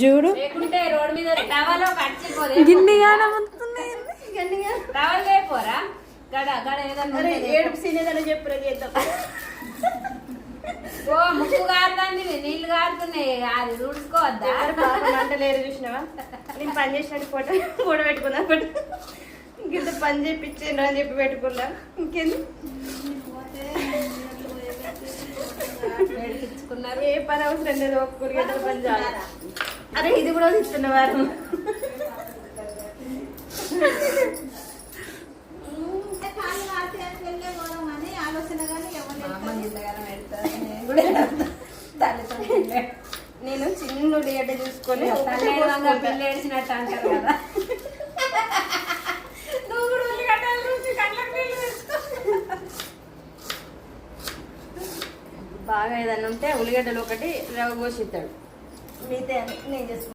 చూడు. మీద గిన్నెగానే ఉంటుంది లేపోరా గడ గడ ఏదన్నా చేద్దాం ఓ ముక్కు కారుతుంది నీళ్ళు కారుతున్నాయి అది అంటలేరు చూసినావా? నేను పని చేసినట్టు ఫోటో ఫోటో పెట్టుకుందా ఫోటో ఇంత పని చేయించిండ్రు అని చెప్పి పెట్టుకుందా. ఇంకేంది? వేడికిచ్చుకున్నారు ఏ పని అవసరం లేదు పని చాలు. అరే ఇది కూడా ఇస్తున్న వారు మా అమ్మ ఇంతగానం పెడతారు నేను చిన్న ఉల్లిగడ్డ చూసుకొని పిల్ల ఏడ్చినట్టు అంటారు కదా నువ్వు కూడా ఉల్లిగడ్డలు చూసి కళ్ళకి నీళ్ళు తెచ్చుకో. బాగా ఏదన్నా ఉంటే ఉల్లిగడ్డలు ఒకటి రవ్వ పోసి ఇస్తాడు. మిగతా నేను చేసుకుంటాను